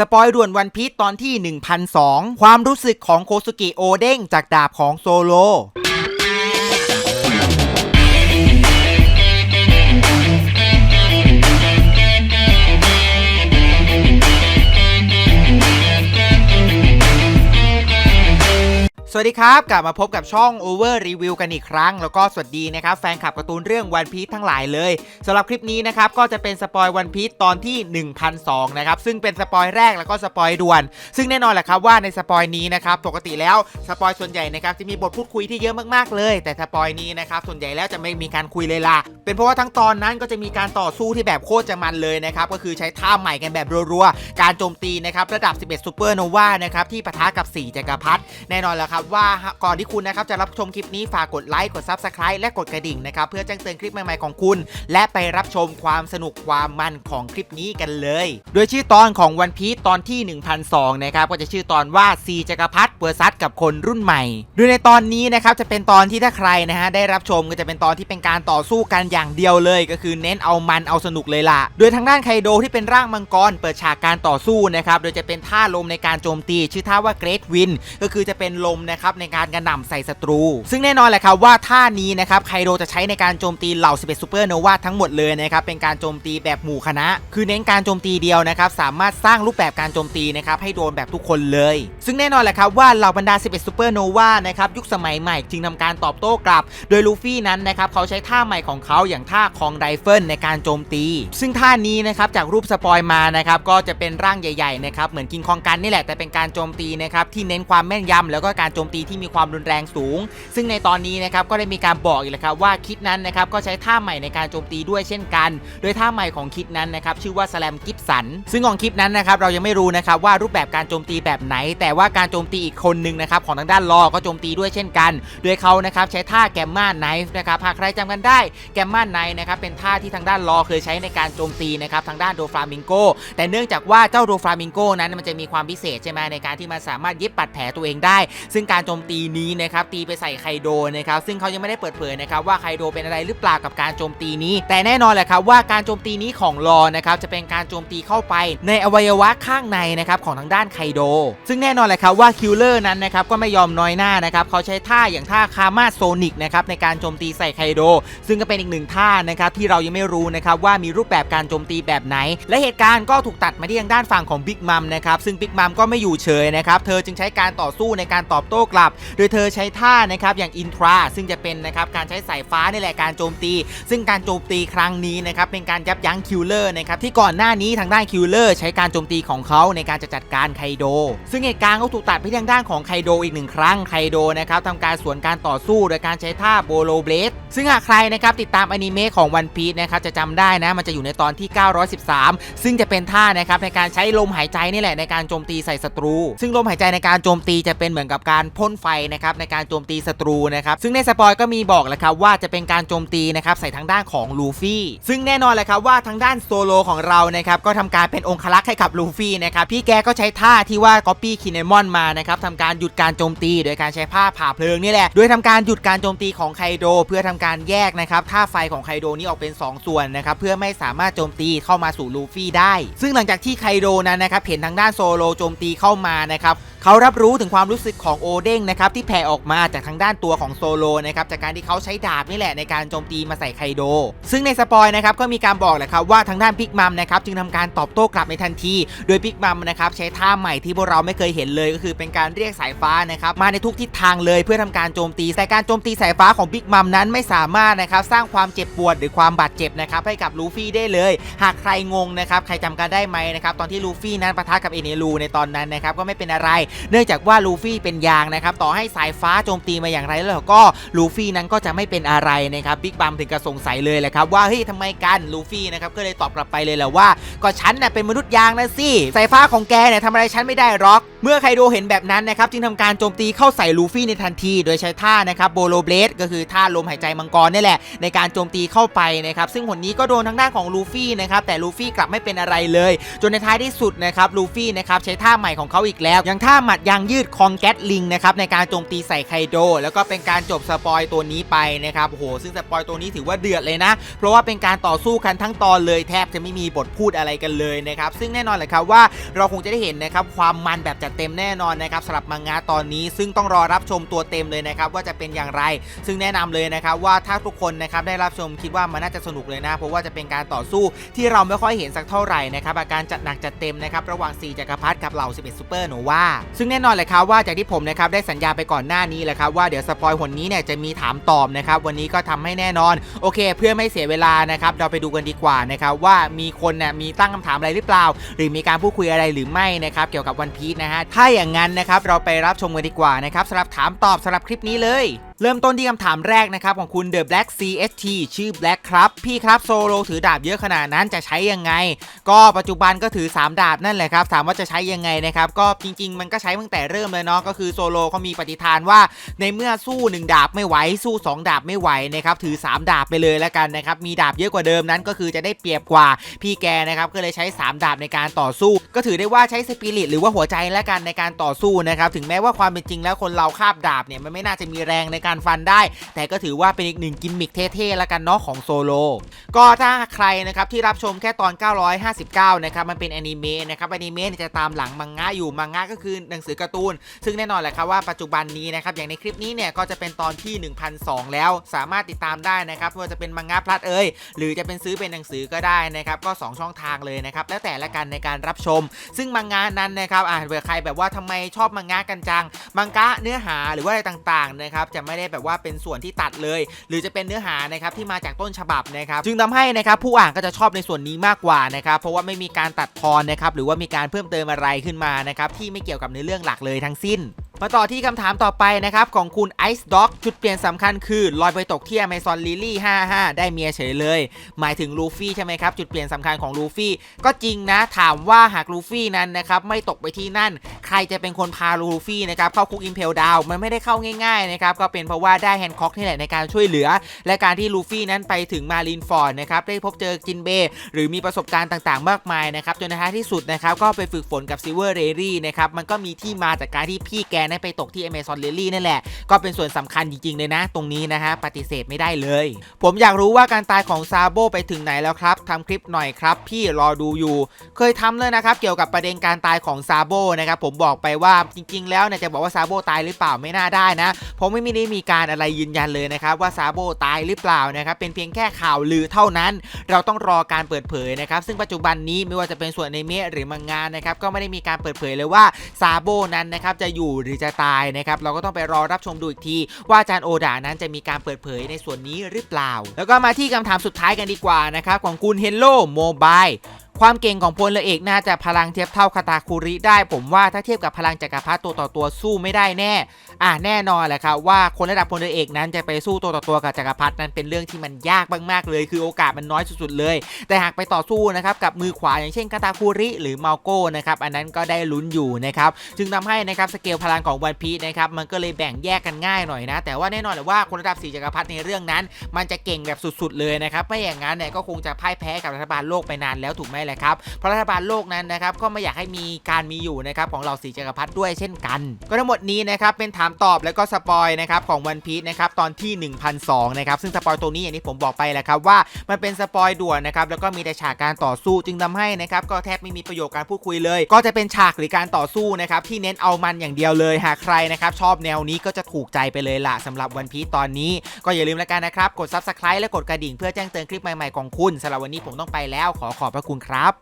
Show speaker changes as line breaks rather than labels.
สปอยด่วนวันพีชตอนที่ 1002 ความรู้สึกของโคสุกิโอเด้งจากดาบของโซโล สวัสดีครับ กลับมาพบกับช่อง Over Review กันอีกครั้ง แล้วก็สวัสดีนะครับ แฟนคลับการ์ตูนเรื่องวันพี e ทั้งหลายเลยสำหรับคลิปนี้นะครับ ก็จะเป็นสปอยวันพี e ตอนที่ 1002 นะครับ ซึ่งเป็นสปอยแรกแล้วก็สปอยด่วน ซึ่งแน่นอนแหละครับว่าในสปอยนี้นะครับ ปกติแล้วสปอยส่วนใหญ่นะครับจะมีบทพูดคุยที่เยอะมากๆเลย แต่สปอยนี้นะครับส่วนใหญ่แล้วจะไม่มีการคุยเลยล่ะเป็นเพราะว่าทั้งตอนนั้นก็จะมีการต่อสู้ที่แบบโคตรจะมันเลยนะครับก็คือใช้ท่าใหม่กันแบบรัวๆการโจมตีนะครับระดับ 11ซูเปอร์โนวานะครับที่ปะทะกับ4จักรพรรดิแน่นอนแล้วครับว่าก่อนที่คุณนะครับจะรับชมคลิปนี้ฝากกดไลค์กด Subscribe และกดกระดิ่งนะครับเพื่อแจ้งเตือนคลิปใหม่ๆของคุณ และไปรับชมความสนุกความมันของคลิปนี้กันเลย โดยชื่อตอนของวันพี e ตอนที่ 1002นะครับก็จะชื่อตอนว่า4จักรพรรดิเวอร์ซัสกับคนรุ่นใหม่โดยในตอนนี้นะครับจะเป็นตอนที่ถ้าใครนะฮะได้รับชมก็จะเป็นตอนที่เป็นการต่อสู้กันอย่างเดียวเลย ก็คือเน้นเอามันเอาสนุกเลยล่ะ โดยทางด้านไคโดที่เป็นร่างมังกรเปิดฉากการต่อสู้นะครับโดยจะเป็นท่าลมในการโจมตี ชื่อท่าว่าเกรทวินก็คือจะเป็นลมนะครับในการกระหน่ำใส่ศัตรู ซึ่งแน่นอนแหละครับว่าท่านี้นะครับไคโดจะใช้ในการโจมตีเหล่า 11ซูเปอร์โนวาทั้งหมดเลยนะครับเป็นการโจมตีแบบหมู่คณะ คือเน้นการโจมตีเดียวนะครับสามารถสร้างรูปแบบการโจมตีนะครับให้โดนแบบทุกคนเลย ซึ่งแน่นอนแหละครับว่าเหล่าบรรดา 11ซูเปอร์โนวานะครับยุคสมัยใหม่จึงทำการตอบโต้กลับ โดยลูฟี่นั้นนะครับเขาใช้ท่าใหม่ของเขาอย่างท่าคองไรเฟิลในการโจมตี ซึ่งท่านี้นะครับจากรูปสปอยมานะครับก็จะเป็นร่างใหญ่ๆนะครับเหมือนกิงคองกันนี่แหละแต่เป็นการโจมตีนะครับที่เน้นความแม่นยำแล้วก็การโจมตีที่มีความรุนแรงสูง ซึ่งในตอนนี้นะครับก็ได้มีการบอกอีกแล้วครับว่าคิดนั้นนะครับก็ใช้ท่าใหม่ในการโจมตีด้วยเช่นกัน โดยท่าใหม่ของคิดนั้นนะครับชื่อว่าสแลมกิฟสันซึ่งของคลิปนั้นนะครับเรายังไม่รู้นะครับว่ารูปแบบการโจมตีแบบไหน แต่ว่าการโจมตีอีกคนหนึ่งนะครับของทางด้านลอก็โจมตีด้วยเช่นกัน โดยเขานะครับใช้ท่าแกมมาไนฟ์นะครับหากใครจำกันได้แกมมาไนฟ์นะครับเป็นท่าที่ทางด้านลอเคยใช้ในการโจมตีนะครับทางด้านโดฟลามิงโกแต่เนื่องจากว่าเจ้าโดฟลามิงโกนั้นมันจะมีความพิเศษใช่ไหมในการที่มันสามารถเย็บบาดแผลตัวเองได้ ซึ่งการโจมตีนี้นะครับตีไปใส่ไคโดนะครับซึ่งเขายังไม่ได้เปิดเผยนะครับว่าไคโดเป็นอะไรหรือเปล่ากับการโจมตีนี้ แต่แน่นอนแหละครับว่าการโจมตีนี้ของลอนะครับจะเป็นการโจมตีเข้าไป ในอวัยวะข้างในนะครับของทางด้านไคโด ซึ่งแน่นอนแหละครับว่าคิลเลอร์นั้นนะครับก็ไม่ยอมน้อยหน้านะครับเขาใช้ท่าอย่างท่าคามาโซนิกนะครับในการโจมตีใส่ไคโด ซึ่งก็เป็นอีกหนึ่งท่านะครับที่เรายังไม่รู้นะครับว่ามีรูปแบบการโจมตีแบบไหน และเหตุการณ์ก็ถูกตัดมาที่ทางด้านฝั่งของบิ๊กมัมนะครับซึ่งบิ๊กมัมก็ไม่อยู่เฉยนะครับเธอจึงใช้การต่อสู้ในการตอบโต้กลับ โดยเธอใช้ท่านะครับอย่างอินทราซึ่งจะเป็นนะครับการใช้สายฟ้านี่แหละการโจมตี ซึ่งการโจมตีครั้งนี้นะครับเป็นการยับยั้งคิลเลอร์นะครับที่ก่อนหน้านี้ทางด้านคิลเลอร์ใช้การโจมตีของเขาในการจะจัดการไคโด ซึ่งเหตุการณ์ก็ถูกตัดไปทางด้านของไคโดอีกหนึ่งครั้งไคโดนะครับทำการสวนการต่อสู้โดยการใช้ท่าโบโลเบลดซึ่งหากใครนะครับติดตามอนิเมะของวันพี e นะครับจะจำได้นะมันจะอยู่ในตอนที่ 913 ซึ่งจะเป็นท่านะครับในการใช้ลมหายใจนี่แหละในการโจมตีใส่ศัตรู ซึ่งลมหายใจในการโจมตีจะเป็นเหมือนกับการพ่นไฟนะครับในการโจมตีศัตรูนะครับซึ่งในสปอยก็มีบอกแหละครับว่าจะเป็นการโจมตีนะครับใส่ทางด้านของลูฟี่ซึ่งแน่นอนแหละครับว่าทางด้านโซโลของเรานะครับก็ทำการเป็นองคลักษ์ให้กับลูฟี่นะครับพี่แกก็ใช้ท่าที่ว่าก๊อปปี้คินเนมอนมานะครับทำการหยุดการโจมตี โดยการใช้ผ้าผ่าเพลิงนี่แหละโดยทำการหยุดการโจมตีของไคโด เพื่อทำการแยกนะครับท่าไฟของไคโดนี้ออกเป็น 2 ส่วนนะครับเพื่อไม่สามารถโจมตีเข้ามาสู่ลูฟี่ได้ ซึ่งหลังจากที่ไคโดนั้นนะครับเห็นทางด้านโซโลโจมตีเข้ามานะครับ เขารับรู้ถึงความรู้สึกของโอเด้งนะครับที่แผ่ออกมาจากทางด้านตัวของโซโลนะครับจากการที่เขาใช้ดาบนี่แหละในการโจมตีมาใส่ไคโด ซึ่งในสปอยนะครับก็มีการบอกแหละครับว่าทางด้านพิกมัมนะครับจึงทำการตอบโต้กลับในทันที โดยพิกมัมนะครับใช้ท่าใหม่ที่พวกเราไม่เคยเห็นเลยก็คือเป็นการเรียกสายฟ้านะครับมาในทุกทิศทางเลยเพื่อทำการโจมตีแต่การโจมตีสายฟ้าของพิกมัมนั้นไม่สามารถนะครับสร้างความเจ็บปวดหรือความบาดเจ็บนะครับให้กับลูฟี่ได้เลย หากใครงงนะครับใครจำกันได้ไหมนะครับตอนที่ลูฟี่นั้นปะทะกับเอเนรูในตอนนั้นนะครับก็ไม่เป็นอะไรเนื่องจากว่าลูฟี่เป็นยางนะครับต่อให้สายฟ้าโจมตีมาอย่างไรแล้วก็ลูฟี่นั้นก็จะไม่เป็นอะไรนะครับบิ๊กบัมถึงกับสงสัยเลยแหละครับว่าเฮ้ยทำไมกันลูฟี่นะครับก็เลยตอบกลับไปเลยแหละว่า ก็ฉันน่ะเป็นมนุษย์ยางนะสิสายฟ้าของแกเนี่ยทำอะไรฉันไม่ได้หรอก เมื่อไคโดเห็นแบบนั้นนะครับจึงทำการโจมตีเข้าใส่ลูฟี่ในทันที โดยใช้ท่านะครับโบโลเบลดก็คือท่าลมหายใจมังกรนี่แหละ ในการโจมตีเข้าไปนะครับซึ่งหนนี้ก็โดนทางด้านของลูฟี่นะครับแต่ลูฟี่กลับไม่เป็นอะไรเลย จนในท้ายที่สุดนะครับลูฟี่นะครับใช้ท่าใหม่ของเขาอีกแล้วอย่างท่าหมัดยางยืดคองแกตลิงนะครับในการโจมตีใส่ไคโด แล้วก็เป็นการจบสปอยตัวนี้ไปนะครับโหซึ่งสปอยตัวนี้ถือว่าเดือดเลยนะ เพราะว่าเป็นการต่อสู้กันทั้งตอนเลยแทบจะไม่มีบทพูดอะไรกันเลยนะครับซึ่งแน่นอนแหละครับว่าเราคงจะได้เห็นนะครับความมันแบบจัดเต็มแน่นอนนะครับสำหรับมังงะตอนนี้ ซึ่งต้องรอรับชมตัวเต็มเลยนะครับว่าจะเป็นอย่างไร ซึ่งแนะนำเลยนะครับว่าถ้าทุกคนนะครับได้รับชมคิดว่ามันน่าจะสนุกเลยนะเพราะว่าจะเป็นการต่อสู้ที่เราไม่ค่อยเห็นสักเท่าไหร่นะครับอาการจัดหนักจัดเต็มนะครับระหว่าง4จักรพรรดิกับเหล่า11ซูเปอร์โนวาซึ่งแน่นอนเลยครับว่าจากที่ผมนะครับได้สัญญาไปก่อนหน้านี้แหละครับว่าเดี๋ยวสปอยหนนี้เนี่ยจะมีถามตอบนะครับวันนี้ก็ทำให้แน่นอน โอเค เพื่อไม่เสียเวลานะครับเราไปดูกันดีกว่านะครับว่ามีคนเนี่ยมีตั้งคำถามอะไรหรือเปล่า หรือมีการพูดคุยอะไรหรือไม่นะครับเกี่ยวกับวันพีชนะฮะถ้าอย่างนั้นนะครับเราไปรับชมกันดีกว่านะครับสำหรับถามตอบสำหรับคลิปนี้เลย เริ่มต้นที่คำถามแรกนะครับของคุณ The Black CST ชื่อ Black ครับ พี่ครับโซโลถือดาบเยอะขนาดนั้นจะใช้ยังไง ก็ปัจจุบันก็ถือ 3 ดาบนั่นแหละครับ ถามว่าจะใช้ยังไงนะครับ ก็จริง ๆ มันก็ใช้ตั้งแต่เริ่มเลยเนาะก็คือโซโลเขามีปฏิฐานว่า ในเมื่อสู้ 1 ดาบไม่ไหวสู้ 2 ดาบไม่ไหวนะครับถือ 3 ดาบไปเลยแล้วกันนะครับมีดาบเยอะกว่าเดิมนั้นก็คือจะได้เปรียบกว่าพี่แกนะครับก็เลยใช้ 3 ดาบในการต่อสู้ ก็ถือได้ว่าใช้สปิริตหรือว่าหัวใจและกันในการต่อสู้นะครับถึงแม้ว่าความเป็นจริงแล้วคนเราคาบดาบเนี่ยมันไม่น่าจะมีแรงในการฟันได้ แต่ก็ถือว่าเป็นอีกหนึ่งกิมมิคเท่ๆแล้วกันเนาะของโซโลก็ถ้าใครนะครับที่รับชมแค่ตอน 959 นะครับมันเป็นแอนิเมะนะครับแอนิเมะจะตามหลังมังงะอยู่มังงะก็คือหนังสือการ์ตูน ซึ่งแน่นอนแหละครับว่าปัจจุบันนี้นะครับอย่างในคลิปนี้เนี่ยก็จะเป็นตอนที่ 1,002 แล้วสามารถติดตามได้นะครับไม่ว่าจะเป็นมังงะพลัดเอ่ยหรือจะเป็นซื้อเป็นหนังสือก็ได้นะครับก็ 2 ช่องทางเลยนะครับแล้วแต่ละกันในการรับชม ซึ่งมังงะนั้นนะครับอ่าเผื่อใครแบบว่าทำไมชอบมังงะกันจังมังกะเนื้อหาหรือว่าอะไรต่างๆนะครับจะไม่ได้แบบว่าเป็นส่วนที่ตัดเลย หรือจะเป็นเนื้อหานะครับที่มาจากต้นฉบับนะครับจึงทำให้นะครับผู้อ่านก็จะชอบในส่วนนี้มากกว่านะครับเพราะว่าไม่มีการตัดทอนนะครับหรือว่ามีการเพิ่มเติมอะไรขึ้นมานะครับที่ไม่เกี่ยวกับในเรื่องหลักเลยทั้งสิ้น มาต่อที่คำถามต่อไปนะครับ ของคุณ Ice Dog จุดเปลี่ยนสำคัญคือลอยไปตกที่ Amazon Lily 55 ได้เมียเฉยเลย หมายถึงลูฟี่ใช่ไหมครับ จุดเปลี่ยนสำคัญของลูฟี่ ก็จริงนะ ถามว่าหากลูฟี่นั้นนะครับไม่ตกไปที่นั่น ใครจะเป็นคนพาลูฟี่นะครับเข้าคุกอิมเพลดาวมันไม่ได้เข้าง่ายๆนะครับก็เป็นเพราะว่าได้แฮนค็อกนี่แหละในการช่วยเหลือ และการที่ลูฟี่นั้นไปถึงมารินฟอร์ดนะครับได้พบเจอจินเบย์หรือมีประสบการณ์ต่างๆ มากมายนะครับจนในท้ายที่สุดนะครับก็ไปฝึกฝนกับซิเวอร์เรรี่นะครับมันก็มีที่มาจากการที่พี่แกนนไปตกที่ Amazon Lily นั่นแหละ ก็เป็นส่วนสำคัญจริง ๆ เลยนะ ตรงนี้นะฮะปฏิเสธไม่ได้เลย ผมอยากรู้ว่าการตายของซาโบไปถึงไหนแล้วครับทำคลิปหน่อยครับ พี่รอดูอยู่ เคยทำเลยนะครับเกี่ยวกับประเด็นการตายของซาโบนะครับผมบอกไปว่าจริง ๆ แล้วเนี่ยจะบอกว่าซาโบตายหรือเปล่าไม่น่าได้นะผมไม่ได้มีการอะไรยืนยันเลยนะครับว่าซาโบตายหรือเปล่านะครับเป็นเพียงแค่ข่าวลือเท่านั้น เราต้องรอการเปิดเผยนะครับซึ่งปัจจุบันนี้ไม่ว่าจะเป็นส่วนในเมะหรือมังงานนะครับก็ไม่ได้มีการเปิดเผยเลยว่าซาโบนั้นนะครับจะอยู่หรือจะตายนะครับเราก็ต้องไปรอรับชมดูอีกที ว่าอาจารย์โอดานั้นจะมีการเปิดเผยในส่วนนี้หรือเปล่า แล้วก็มาที่คำถามสุดท้ายกันดีกว่านะครับของคุณเฮนโลโมบาย ความเก่งของพลเรือเอกน่าจะพลังเทียบเท่าคาตาคุริได้ ผมว่าถ้าเทียบกับพลังจักรพรรดิตัวต่อตัวสู้ไม่ได้แน่ อะแน่นอนแหละครับว่าคนระดับพลเรือเอกนั้นจะไปสู้ตัวต่อตัวกับจักรพรรดินั้นเป็นเรื่องที่มันยากมากๆเลย คือโอกาสมันน้อยสุดๆเลย แต่หากไปต่อสู้นะครับกับมือขวาอย่างเช่นคาตาคุริ หรือมาโก้นะครับอันนั้นก็ได้ลุ้นอยู่นะครับจึงทำให้นะครับสเกลพลังของวันพีนะครับมันก็เลยแบ่งแยกกันง่ายหน่อยนะ แต่ว่าแน่นอนเลยว่าคนระดับสี่จักรพรรดิในเรื่องนั้น มันจะเก่งแบบสุดๆเลยนะครับไม่อย่างนั้นเนี่ยก็คงจะพ่ายแพ้กับรัฐบาลโลกไปนานแล้วถูกไหมแหละครับเพราะรัฐบาลโลกนั้นนะครับก็ไม่อยากให้มีการมีอยู่นะครับของเหล่าสีจักรพรรดิด้วยเช่นกัน ก็ทั้งหมดนี้นะครับเป็นถามตอบแล้วก็สปอยนะครับของวันพีชนะครับตอนที่ 1002นะครับซึ่งสปอยตัวนี้อย่างที่ผมบอกไปแหละครับว่ามันเป็นสปอยด่วนนะครับแล้วก็มีแต่ฉากการต่อสู้จึงทำให้นะครับก็แทบไม่มีประโยชน์การพูดคุยเลย ก็จะเป็นฉากหรือการต่อสู้นะครับที่เน้นเอามันอย่างเดียวเลยหากใครนะครับชอบแนวนี้ก็จะถูกใจไปเลยล่ะสำหรับวันพีชตอนนี้ ก็อย่าลืมแล้วกันนะครับกด subscribe และกดกระดิ่งเพื่อแจ้งเตือนคลิปใหม่ๆของคุณสำหรับวันนี้ผมต้องไปแล้วขอขอบพระคุณครับ